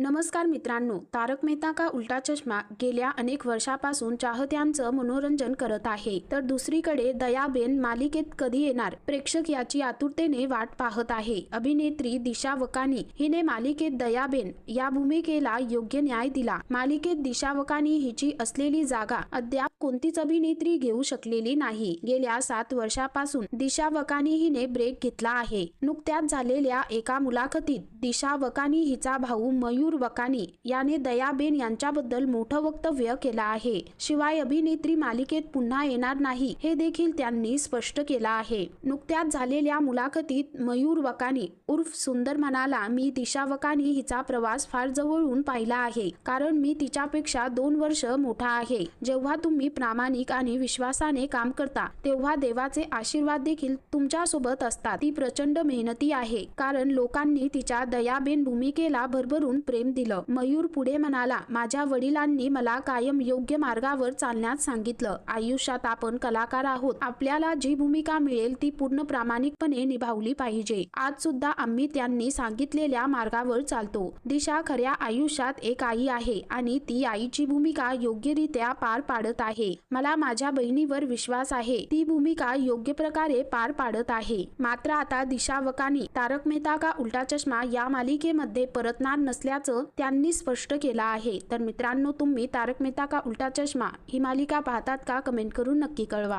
नमस्कार मित्रांनो तारक मेहता का उलटा चष्मा गेल्या अनेक वर्षापासून चाहत्यांचं मनोरंजन करत आहे. तर दुसरीकडे दयाबेन मालिकेत कधी येणार? प्रेक्षक याची आतुरतेने वाट पाहत आहे. अभिनेत्री दिशा वकानी हिने मालिकेत दयाबेन या भूमिकेला योग्य न्याय दिला. मालिकेत दिशा वकानी हिची असलेली जागा अद्याप कोणतीच अभिनेत्री घेऊ शकलेली नाही. गेल्या सात वर्षापासून दिशा वकानी हिने ब्रेक घेतला आहे. नुकत्याच झालेल्या एका मुलाखतीत दिशा वकानी हिचा भाऊ मयूर वकानी याने दयाबेन यांच्याबद्दल मोठं वक्तव्य केलं आहे. शिवाय अभिनेत्री मालिकेत पुन्हा येणार नाही हे देखील त्यांनी स्पष्ट केलं आहे. नुकत्याच झालेल्या मुलाखतीत मयूर वकानी उर्फ सुंदर म्हणाला मी दिशा वकानी हिचा प्रवास फार जवळून पाहिला आहे कारण मी तिच्यापेक्षा दोन वर्ष मोठा आहे. जेव्हा तुम्ही प्रामाणिक आणि विश्वासाने काम करता तेव्हा देवाचे आशीर्वाद देखील तुमच्यासोबत असतात. ती प्रचंड मेहनती आहे कारण लोकांनी तिच्या दयाबेन भूमिकेला भरभरून प्रेम प्रेम दिलं. मयूर पुढे म्हणाला माझ्या वडिलांनी मला कायम योग्य मार्गावर चालण्यास सांगितलं. आयुष्यात आपण कलाकार आहोत. आपल्याला जी भूमिका मिळेल ती पूर्ण प्रामाणिकपणे निभावली पाहिजे. आज सुद्धा आम्ही त्यांनी सांगितलेल्या मार्गावर चालतो. दिशा खऱ्या आयुष्यात एक आई आहे आणि ती आईची भूमिका योग्यरित्या पार पाडत आहे. मला माझ्या बहिणीवर विश्वास आहे. ती भूमिका योग्य प्रकारे पार पाडत आहे. मात्र आता दिशा वकानी तारक मेहता का उलटा चष्मा या मालिकेमध्ये परतणार नसल्याचं त्यांनी स्पष्ट केलं आहे. तर मित्रांनो तुम्ही तारक मेहता का उलटा चष्मा? ही मालिका पाहतात का? कमेंट करून नक्की कळवा.